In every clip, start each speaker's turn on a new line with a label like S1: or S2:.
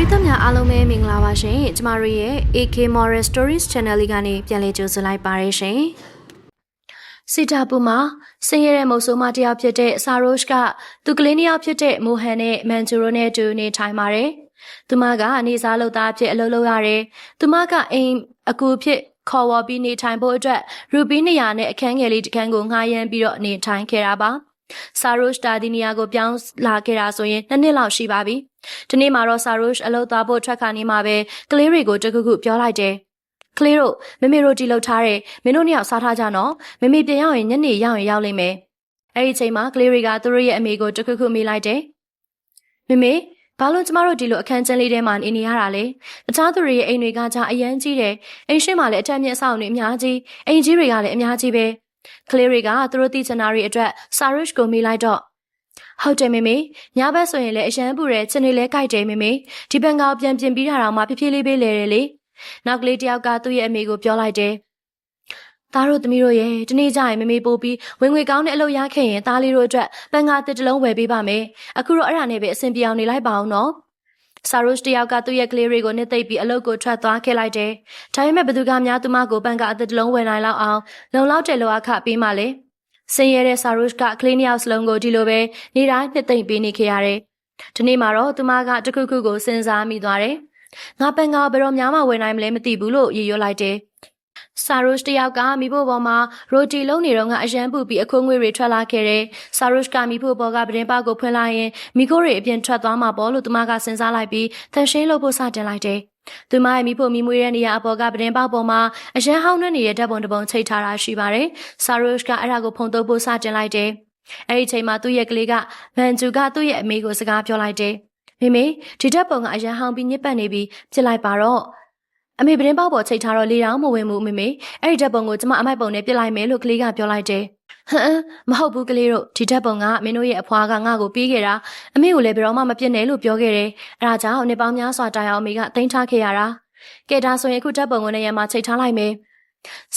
S1: ရိသတ်များအားလုံးပဲမင်္ဂလာပါရှင်ကျမတို့ရဲ့ AK Moral Stories Channel လေးကနေပြန်လည်ကြိုဆိုလိုက်ပါရရှင်စီတာပူမှာဆင်းရဲတဲ့မုတ်ဆိုးမတစ်ယောက်ဖြစ်တဲ့ဆာရို့ရှ်ကသူကလေးနှစ်ယောက်ဖြစ်တဲ့မိုဟန်နဲ့မန်ဂျူရိုနဲ့အတူနေထိုင်ပါတယ်သူမကအနေစားလုပ်သားဖြစ်အလုပ်လုပ်ရတယ်သူမကအိမ်အကူဖြစ်ခေါ်ဝေါ်ပြီးနေထိုင်ဖို့အတွက်ရူပီ200နဲ့အခန်းငယ်လေးတစ်ခန်းကိုငှားရမ်းပြီးတော့နေထိုင်ခဲ့တာပါဆာရို့ရှ်တာဒီနီယာကိုပြောင်းလာခဲ့တာဆိုရင်နှစ်နှစ်လောက်ရှိပါပြီ။ ဒီနေ့မှာတော့ဆာရို့ရှ်အလုပ်သွားဖို့ထွက်ခါနေမှာပဲကလေးတွေကိုတခုခုပြောလိုက်တယ်။ကလေးတို့မမေရိုတီလှုပ်ထားတဲ့မင်းတို့နှစ်ယောက်စားထားကြနော်။မမေပြန်ရောက်ရင်ညနေရောက်ရင်ရောက်လိမ့်မယ်။အဲ့ဒီအချိန်မှာကလေးတွေကသူတို့ရဲ့အမေကိုတခုခုမေးလိုက်တယ်။မမေဘာလို့ကျမတို့ဒီလိုအခန်းကျန်းလေးထဲမှာနေနေရတာလဲတခြားသူတွေရဲ့အိမ်တွေကကြာအရန်ကြီးတယ်အိမ်ရှိမှလည်းအထက်မြင့်အဆောက်အဦတွေအများကြီးအိမ်ကြီးတွေကလည်းအများကြီးပဲကလေးတွေကသူတို့သိချင်တာတွေအတွက်ဆာရုရှ်ကိုမေးလိုက်တော့ ဟုတ်တယ်မေမေညဘက်ဆိုရင်လည်းအရန်ပူတယ်ချင်တွေလည်းကြိုက်တယ်မေမေဒီဘန်ကောင်ပြန်ပြင်ပြီးတာတော့မှဖြည်းဖြည်းလေးပေးလေတယ်လေနောက်ကလေးတယောက်ကသူ့ရဲ့အမေကိုပြောလိုက်တယ်သားတို့သမီးတို့ရဲ့ဒီနေ့ကျရင်မမေပို့ပြီးဝင်ငွေကောင်းတဲ့အလုပ်ရခဲ့ရင်သားလေးတို့အတွက်ပန်ကာတစ်တလုံးဝယ်ပေးပါမယ်အခုတော့အဲ့ဒါနဲ့ပဲအဆင်ပြေအောင်နေလိုက်ပါအောင်နော်ဆာရုရှ်တယောက်ကသူ့ရဲ့ကလေးတွေကိုနှစ်သိပ်ပြီးအလုပ်ကိုထွက်သွားခဲ့လိုက်တယ်။ဒါပေမဲ့ဘသူကများသူမကိုပန်ကအသက်တလုံးဝယ်နိုင်လောက်အောင်လုံလောက်တဲ့လောအခပေးမှလေ။ ဆင်းရဲတဲ့ဆာရုရှ်ကကလေးနှစ်ယောက်စလုံးကိုဒီလိုပဲနေတိုင်းနှစ်သိမ့်ပေးနေခဲ့ရတယ်။ဒီနေ့မှာတော့သူမကတခုခုကိုစဉ်းစားမိသွားတယ်။ငါပန်ကဘယ်တော့မှမဝယ်နိုင်မလဲမသိဘူးလို့ရည်ရွယ်လိုက်တယ်။ ဆာရုရှ်တယောက်ကမိဖို့ပေါ်မှာရိုတီလုံးနေတော့ကအရန်ပူပြီးအခိုးငွေတွေထွက်လာခဲ့တယ်။ဆာရုရှ်ကမိဖို့ပေါ်ကပဒင်းပေါက်ကိုဖွင့်လိုက်ရင်မိခိုးတွေအပြင်ထွက်သွားမှာပေါ့လို့သူမကစဉ်းစားလိုက်ပြီးသန့်ရှင်းလို့ဖို့စတင်လိုက်တယ်။သူမရဲ့မိဖို့မိမွေးတဲ့နေရာအပေါ်ကပဒင်းပေါက်ပေါ်မှာအရန်ဟောင်းနှက်နေတဲ့ဓာတ်ပုံတစ်ပုံချိတ်ထားတာရှိပါတယ်။ဆာရုရှ်ကအဲ့ဒါကိုဖုံးတုပ်ဖို့စတင်လိုက်တယ်။အဲ့ဒီချိန်မှာသူ့ရဲ့ကလေးကဗန်ဂျူကသူ့ရဲ့အမေကိုစကားပြောလိုက်တယ်။မိမေဒီဓာတ်ပုံကအရန်ဟောင်းပြီးညစ်ပတ်နေပြီးဖြစ်လိုက်ပါတော့။ အမေပရင်ပေါက်ပေါ်ချိတ်ထားတော့လေတောင်မဝင်ဘူးမမေအဲ့ဒီဓာတ်ပုံကိုကျမအမိုက်ပုံနဲ့ပြစ်လိုက်မယ်လို့ကလေးကပြောလိုက်တယ်ဟမ်မဟုတ်ဘူးကလေးတို့ဒီဓာတ်ပုံကမင်းတို့ရဲ့အဖွားကငါ့ကိုပေးခဲ့တာအမေကိုလည်းဘယ်တော့မှမပြစ်နဲ့လို့ပြောခဲ့တယ်အဲ့ဒါကြောင့်နှစ်ပေါင်းများစွာတိုင်အောင်အမေကတင်ထားခဲ့ရတာကဲဒါဆိုရင်အခုဓာတ်ပုံကိုနေရာမှာချိတ်ထားလိုက်မယ်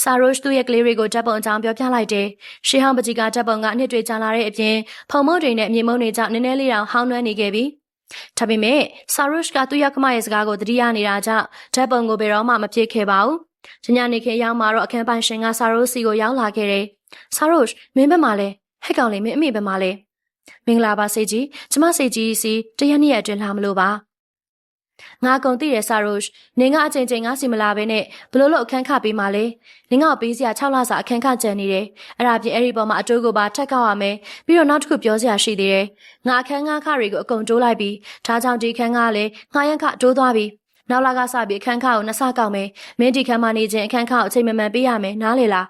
S1: ဆာရိုရှ်သူ့ရဲ့ကလေးတွေကိုဓာတ်ပုံအကြောင်းပြောပြလိုက်တယ်။ရှေးဟောင်းပကြီးကဓာတ်ပုံကအနှစ်တွေကြာလာတဲ့အပြင်ဖုံမုတ်တွေနဲ့မြေမုံတွေကြောင့်နည်းနည်းလေးတောင်ဟောင်းနှွမ်းနေခဲ့ပြီ။ ဒါပေမဲ့ဆာရုရှ်ကသူ့ရဲ့ခမရဲ့စကားကိုသတိရနေတာကြောင့်ဓာတ်ပုံကိုဘယ်တော့မှမဖြစ်ခဲ့ပါဘူး။ညညနေခင်းရောက်မှာတော့အခန်းပိုင်ရှင်ကဆာရုစီကိုရောက်လာခဲ့တယ်။ဆာရုရှ်မင်းဘက်မှာလဲဟဲ့ကောင်လေးမင်းအမေဘက်မှာလဲမင်္ဂလာပါစေကြီးကျမစေကြီးစီတရက်နှစ်ရက်အတွင်းလာမလို့ပါ။ ငါကုန်သိတယ်ဆာရိုရှ်နင်ကအချိန်ချင်းငါစီမလာဘဲနဲ့ဘလို့လို့အခန်းခပေးမှလဲနင်ကပေးစရာ6လစာအခန်းခကြံနေတယ်အဲ့ဒါပြင်အဲ့ဒီပေါ်မှာအတိုးကိုပါထက်ကောက်ရမယ်ပြီးတော့နောက်တစ်ခုပြောစရာရှိသေးတယ်ငါအခန်းငါခတွေကိုအကုန်တိုးလိုက်ပြီးဒါကြောင့်ဒီအခန်းကလည်းငါရန်ခတိုးသွားပြီးနောက်လာကစပြီးအခန်းခကိုနှစ်ဆကောက်မယ်မင်းဒီခန်းမှာနေခြင်းအခန်းခကိုအချိန်မမှန်ပေးရမယ်နားလေလား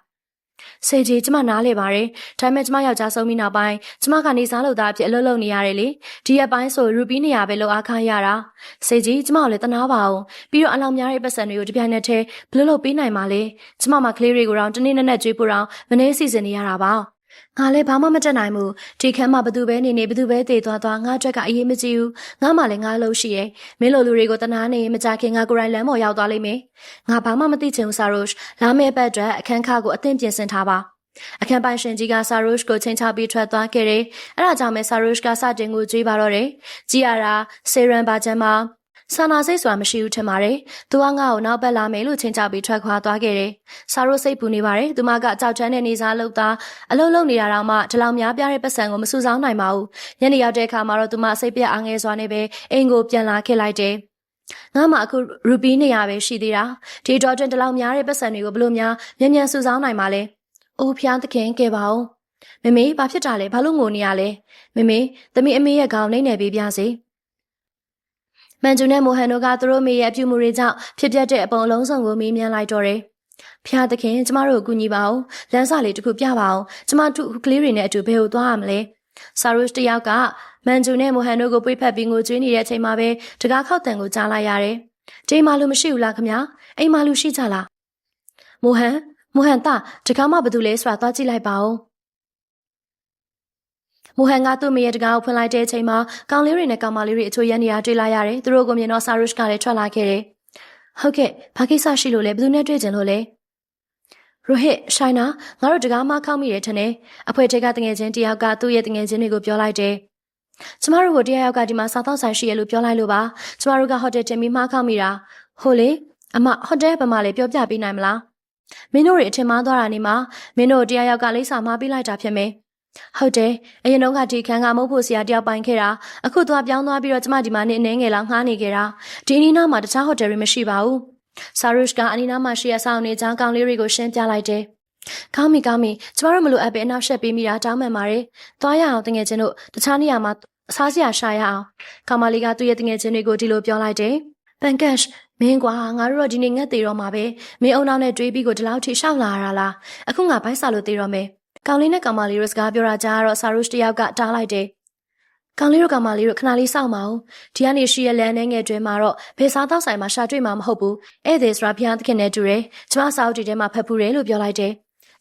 S1: စေကြီးကျမနားလေပါတယ်ဒါပေမဲ့ကျမယောက်ျားဆုံးပြီးနောက်ပိုင်းကျမကနေစားလို့သားအဖြစ်အလုပ်လုပ်နေရတယ်လေဒီရက်ပိုင်းဆိုရူပီနေရပဲလောက်အားခရတာစေကြီးကျမကိုလည်းတနာပါအောင်ပြီးတော့အလောင်များတဲ့ပတ်စံတွေကိုတပြိုင်နက်တည်းဘလို့လို့ပေးနိုင်ပါလဲကျမမှကလေးတွေကိုတော့တနေ့နဲ့နဲ့ကြွေးပို့တော့မနေစီစဉ်နေရတာပါ ငါလည်းဘာမှမတက်နိုင်ဘူးဒီခန်းမှာဘသူပဲနေနေဘသူပဲတည်သွားသွားငါအတွက်ကအရေးမကြီးဘူးငါမှလည်းငါလို့ရှိရဲ့မင်းလိုလူတွေကိုတနာနေမကြခင်ငါကိုယ်တိုင်လမ်းပေါ်ရောက်သွားလိမ့်မယ်ငါဘာမှမသိချင်ဘူးဆာရိုရှ်လာမယ့်ဘက်အတွက်အခန်းခါကိုအသင့်ပြင်ဆင်ထားပါအခန်းပိုင်ရှင်ကြီးကဆာရိုရှ်ကိုချိန်ချပြီးထွက်သွားခဲ့တယ်။အဲဒါကြောင့်ပဲဆာရိုရှ်ကစတင်ကိုကြွေးပါတော့တယ်။ကြည်ရတာဆေရန်ဘာချန်မှာ ဆာနာစိတ်ဆိုတာမရှိဘူးထင်ပါတယ်။သူကငါ့ကိုနောက်ပတ်လာမယ်လို့ချင်းချပြီးထွက်ခွာသွားခဲ့တယ်။ဆာရိုစိတ်ပူနေပါတယ်။သူမကကြောက်ချမ်းတဲ့နေစားလို့သားအလုံးလုံးနေတာတော့မှဒီလောက်များပြားတဲ့ပတ်စံကိုမစူဆောင်းနိုင်ပါဘူး။ညနေရောက်တဲ့အခါမှာတော့သူမစိတ်ပြအားငယ်စွာနဲ့ပဲအိမ်ကိုပြန်လာခဲ့လိုက်တယ်။ငါမှအခုရူပီ200ပဲရှိသေးတာဒီတော့တွင်ဒီလောက်များတဲ့ပတ်စံတွေကိုဘလို့များမြန်မြန်စူဆောင်းနိုင်ပါလဲ။အိုးဖျားသခင်ကဲပါဦး။မမေဘာဖြစ်တာလဲဘာလို့ငိုနေရလဲ။မမေသမီးအမေရဲ့ခေါင်းနှိမ့်နေပေးပြစေ။ မန်ဂျူနဲ့မိုဟန်တို့ကသူတို့မိရဲ့အပြုမှုတွေကြောင့်ဖြစ်ပျက်တဲ့အပုံလုံးစုံကိုမေးမြန်းလိုက်တော့တယ်။ဖျားသခင်ကျမတို့ကိုကူညီပါဦး။လမ်းစာလေးတစ်ခုပြပါဦး။ကျမတို့ကလေးတွေနဲ့အတူဘယ်ကိုသွားရမလဲ။ဆာရုရှ်တယောက်ကမန်ဂျူနဲ့မိုဟန်တို့ကိုပွေ့ဖက်ပြီးငိုကြွေးနေတဲ့အချိန်မှာပဲတကားခောက်တန်ကိုကြားလိုက်ရတယ်။ဒီမှာလူမရှိဘူးလားခမညာ။အိမ်မှာလူရှိကြလား။မိုဟန်မိုဟန်တာတကားမဘာတူလဲဆိုတာသွားကြည့်လိုက်ပါဦး။ မိုဟန်ကသူ့မိရဲ့တကားကိုဖွင့်လိုက်တဲ့အချိန်မှာကောင်လေးတွေနဲ့ကောင်မလေးတွေအချို့ရန်နေရတွေ့လာရတယ်။သူတို့ကိုမြင်တော့ဆာရုရှ်ကလည်းထွက်လာခဲ့တယ်။ဟုတ်ကဲ့ဘာကိစ္စရှိလို့လဲဘယ်သူနဲ့တွေ့ကြလို့လဲ။ရိုဟစ်ရှိုင်းနာငါတို့တကားမခောက်မိတယ်ထင်တယ်။အဖွဲထဲကတငယ်ချင်းတယောက်ကသူ့ရဲ့တငယ်ချင်းတွေကိုပြောလိုက်တယ်ကျမတို့ကိုတရားရောက်ကဒီမှာစားတော့ဆိုင်ရှိရလို့ပြောလိုက်လို့ပါကျမတို့ကဟိုတယ်တင်ပြီးမှားခောက်မိတာဟိုလေအမဟိုတယ်ဘယ်မှာလဲပြောပြပေးနိုင်မလားမင်းတို့တွေအထင်မှားသွားတာနေမှာမင်းတို့တရားရောက်ကလိမ့်စာမှားပေးလိုက်တာဖြစ်မယ် ဟုတ်တယ်အရင်တော့ကဒီခန်းကမဟုတ်ဖို့ဆရာတယောက်ပိုင်ခဲ့တာအခုသွားပြောင်းသွားပြီးတော့ကျမဒီမှာနေအနေငယ်လောက်ငှားနေခဲ့တာဒီအနီးနားမှာတခြားဟိုတယ်တွေမရှိပါဘူးဆာရုရှကအနီးနားမှာရှိရဆောင်နေကြောင်းကောင်လေးတွေကိုရှင်းပြလိုက်တယ်ကောင်းပြီကောင်းပြီကျမတို့မလို့အပ်ပဲအနောက်ရှက်ပေးမိတာတောင်းမှန်ပါတယ်သွားရအောင်တငယ်ချင်းတို့တခြားနေရာမှာအစားစရာရှာရအောင်ကောင်မလေးကသူ့ရဲ့တငယ်ချင်းတွေကိုဒီလိုပြောလိုက်တယ်ပန်ကတ်မင်းကွာငါတို့တော့ဒီနေ့ငတ်သေးတော့မှာပဲမင်းအုံနောက်နဲ့တွေးပြီးကိုဒီလောက်ထိရှောက်လာရတာလားအခုငါဘိုက်စာလို့သေးတော့မယ် ကောင်လေးနဲ့ကောင်မလေးတို့စကားပြောတာကြားတော့ဆာရုရှ်တယောက်ကတားလိုက်တယ်ကောင်လေးတို့ကောင်မလေးတို့ခဏလေးစောင့်ပါဦးဒီကနေရှိရလန်နေငယ်တွင်မှာတော့ဘယ်စားတော့ဆိုင်မှာရှာတွေ့မှာမဟုတ်ဘူးဧည့်သည်ဆိုတာဘုရားသခင်နဲ့တူတယ်ကျမစာအုပ်တီထဲမှာဖတ်ဖူးတယ်လို့ပြောလိုက်တယ်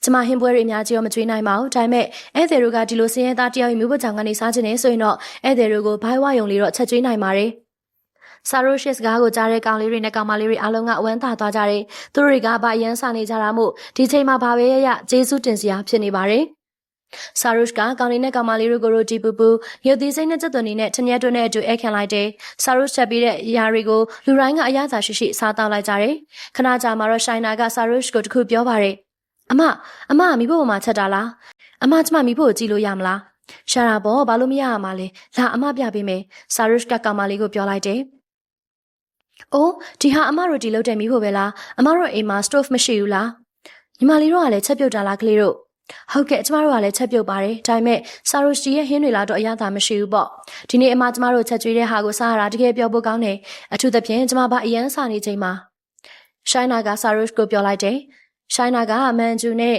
S1: ကျမဟင်းပွဲတွေအများကြီးရောမကျွေးနိုင်ပါဘူးဒါပေမဲ့ဧည့်သည်တို့ကဒီလိုစင်းရဲသားတယောက်ရဲ့မျိုးပေါ်ကြောင်ကနေစားခြင်းနေဆိုရင်တော့ဧည့်သည်တို့ကိုဘိုင်းဝယုံလေးတော့ချက်ကျွေးနိုင်ပါတယ် ဆာရိုရှစ်စကားကိုကြားတဲ့ကောင်လေးတွေနဲ့ကောင်မလေးတွေအားလုံးကအဝမ်းသာသွားကြတယ်။သူတို့တွေကဘာအရန်စာနေကြတာမို့ဒီချိန်မှာဘာပဲရရကျေးဇူးတင်စရာဖြစ်နေပါတယ်။ဆာရုရှ်ကကောင်လေးနဲ့ကောင်မလေးတို့ကိုရိုတီပူပူရုပ်သီးစိမ့်နဲ့ချက်သွန်နေနဲ့ထင်ရတွန်းနဲ့အတူအဲခံလိုက်တယ်။ဆာရုရှ်ချက်ပြီးတဲ့အရာတွေကိုလူတိုင်းကအရသာရှိရှိစားတောက်လိုက်ကြတယ်။ခဏကြာမှတော့ရှိုင်နာကဆာရုရှ်ကိုတခုပြောပါတယ်။အမအမမိဖို့ပေါ်မှာချက်တာလား။အမကျမမိဖို့ကိုကြည့်လို့ရမလား။ရှာတာပေါ့ဘာလို့မရရမှာလဲ။လာအမပြပေးမယ်။ဆာရုရှ်ကကောင်မလေးကိုပြောလိုက်တယ်။ အိုးဒီဟာအမတို့ဒီလုပ်တယ်မိဖို့ပဲလားအမတို့အိမ်မှာ stove မရှိဘူးလားညီမလေးတို့ကလည်းချက်ပြုတ်တာလားကလေးတို့ဟုတ်ကဲ့ကျမတို့ကလည်းချက်ပြုတ်ပါတယ်ဒါပေမဲ့ဆာရိုရှီရဲ့ဟင်းတွေလားတော့အရသာမရှိဘူးပေါ့ဒီနေ့အမကျမတို့ချက်ကျွေးတဲ့ဟာကိုစားရတာတကယ်ပြောဖို့ကောင်းတယ်အထူးသဖြင့်ကျမဘာအရန်စားနေချိန်မှာရှိုင်းနာကဆာရိုရှ်ကိုပြောလိုက်တယ်ရှိုင်းနာကမန်ဂျူနဲ့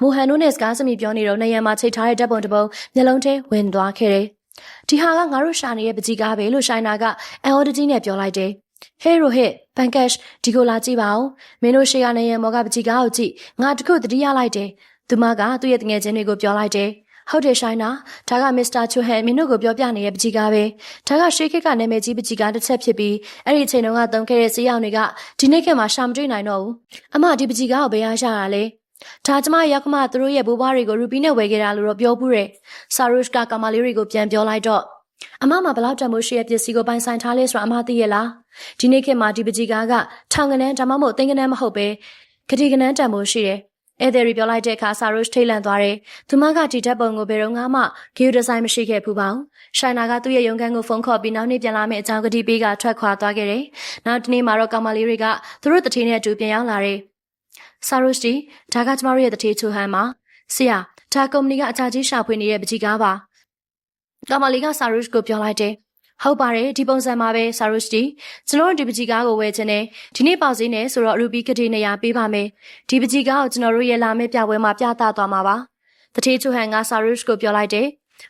S1: မူဟန်တို့နဲ့စကားစမိပြောနေတော့နေရံမှာချိတ်ထားတဲ့ဓာတ်ပုံတစ်ပုံမျက်လုံးထဲဝင်သွားခဲ့တယ်ဒီဟာကငါတို့ရှာနေတဲ့ပကြီးကားပဲလို့ရှိုင်းနာကအန်အော်ဒတီနဲ့ပြောလိုက်တယ် ဟေးရိုဟစ်ဘန်ကက်ဒီကိုလာကြည့်ပါဦးမင်းတို့ရှေ့ကနေရမောကပကြီးကားကိုကြည့်ငါတခုတတိယလိုက်တယ်သူမကသူ့ရဲ့တငယ်ချင်းတွေကိုပြောလိုက်တယ်ဟုတ်တယ်ရှိုင်းနာဒါကမစ္စတာချူဟန်မင်းတို့ကိုပြောပြနေတဲ့ပကြီးကားပဲဒါကရှေးခေတ်ကနာမည်ကြီးပကြီးကားတစ်ချက်ဖြစ်ပြီးအဲ့ဒီအချိန်တုန်းကသုံးခဲ့တဲ့စီးရောင်တွေကဒီနေ့ခေတ်မှာရှာမတွေ့နိုင်တော့ဘူးအမဒီပကြီးကားကိုဘယ်ရရှာတာလဲဒါကျမရောက်ခမသူတို့ရဲ့ဘိုးဘွားတွေကိုရူပီနဲ့ဝယ်ခဲ့တာလို့တော့ပြောဘူးတယ်ဆာရုရှ်ကကာမလေးတွေကိုပြန်ပြောလိုက်တော့ အမမဘလောက်တန်မိုးရှိရဲ့ပစ္စည်းကိုပိုင်ဆိုင်ထားလဲဆိုတာအမသိရဲ့လားဒီနေ့ခေတ်မှာဒီပကြီးကားကထောင်ကနန်းဒါမှမဟုတ်သိန်းကနန်းမဟုတ်ပဲဂတိကနန်းတန်မိုးရှိတယ်ဧည့်သည်တွေပြောလိုက်တဲ့အခါဆာရုရှ်ထိတ်လန့်သွားတယ်။သူမကဒီဓာတ်ပုံကိုဘယ်တော့မှဂီယူဒီဇိုင်းမရှိခဲ့ဘူးပါဘူး။ရှိုင်နာကသူ့ရဲ့ရုံခန်းကိုဖုန်းခေါ်ပြီးနောက်နေ့ပြန်လာမယ့်အကြောင်းကတိပေးကထွက်ခွာသွားခဲ့တယ်။နောက်တနေ့မှာတော့ကောင်မလေးတွေကသူတို့တထေးနဲ့အတူပြန်ရောက်လာတယ်။ဆာရုရှ်ဒီဒါကကျမတို့ရဲ့တထေးချူဟန်မှာဆရာဒါကုမ္ပဏီကအချာကြီးရှာဖွေနေတဲ့ပကြီးကားပါ။ ကောင်မလေးကဆာရုရှ်ကိုပြောလိုက်တယ်။ဟုတ်ပါတယ်ဒီပုံစံမှာပဲဆာရုရှ်တီကျွန်တော်တို့ဒီပကြီးကားကိုဝယ်ချင်တယ်ဒီနေ့ပေါက်ဈေးနဲ့ဆိုတော့ရူဘီကတိနေရာပေးပါမယ်ဒီပကြီးကားကိုကျွန်တော်တို့ရဲ့လာမယ့်ပြပွဲမှာပြသသွားမှာပါတထေးချူဟန်ကဆာရုရှ်ကိုပြောလိုက်တယ်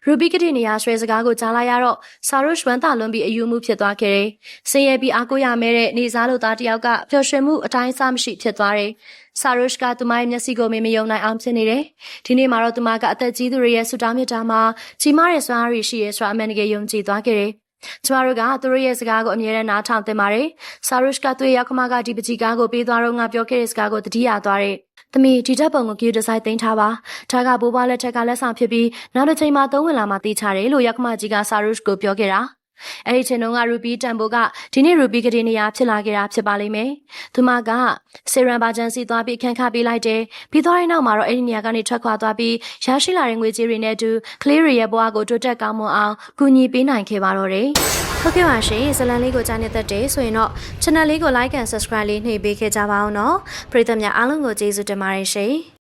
S1: ရူဘီကတိနေရာဆွဲစကားကိုကြားလိုက်ရတော့ဆာရုရှ်ဝမ်းသာလွန်ပြီးအယူမှုဖြစ်သွားခဲ့တယ်။ဆင်းရဲပြီးအားကိုးရမဲတဲ့နေစားလို့သားတယောက်ကပျော်ရွှင်မှုအတိုင်းအဆမရှိဖြစ်သွားတယ်။ဆာရုရှ်ကသူမရဲ့မျက်စိကိုမမယုံနိုင်အောင်ဖြစ်နေတယ်။ဒီနေ့မှာတော့သူမကအသက်ကြီးသူတွေရဲ့ဆူတောင်းမြတ်တာမှာကြီးမားတဲ့စွမ်းအားရှိရဲဆိုတာအမှန်တကယ်ယုံကြည်သွားခဲ့တယ်။ကျမတို့ကသူတို့ရဲ့စကားကိုအမြဲတမ်းနားထောင်သင့်ပါတယ်။ဆာရုရှ်ကသူ့ရဲ့ရောက်ခမကဒီပကြီးကားကိုပေးသွားတော့ငါပြောခဲ့တဲ့စကားကိုတတိယသွားတယ်။ သမီးဒီဓာတ်ပုံကိုကီယူဒီဇိုင်းသိမ်းထားပါ။ဒါကဘိုးဘွားလက်ထက်ကလက်ဆောင်ဖြစ်ပြီးနောက်တစ်ချိန်မှာသုံးဝင်လာမှသိချတယ်လို့ရောက်ခမကြီးကဆာရုရှ်ကိုပြောခဲ့တာ။ အဲ့ဒီချိန်တုန်းကရူပီတန်ဘိုကဒီနေ့ရူပီကတိနေရာဖြစ်လာခဲ့တာဖြစ်ပါလိမ့်မယ်။သူမကဆေရန်ဘာဂျန်စီသွားပြီးခန့်ခပေးလိုက်တယ်။ပြီးသွားတဲ့နောက်မှာတော့အဲ့ဒီနေရာကနေထွက်ခွာသွားပြီးရရှိလာတဲ့ငွေကြေးတွေနဲ့အတူကလေးတွေရဲ့ဘဝကိုတိုးတက်ကောင်းမွန်အောင်ကူညီပေးနိုင်ခဲ့ပါတော့တယ်။ဟုတ်ကဲ့ပါရှင်ဇလန်လေးကိုကြားနေတတ်တယ်ဆိုရင်တော့ channel လေးကို like and subscribe လေးနှိပ်ပေးခဲ့ကြပါအောင်နော်ပရိသတ်များအားလုံးကိုကျေးဇူးတင်ပါတယ်ရှင်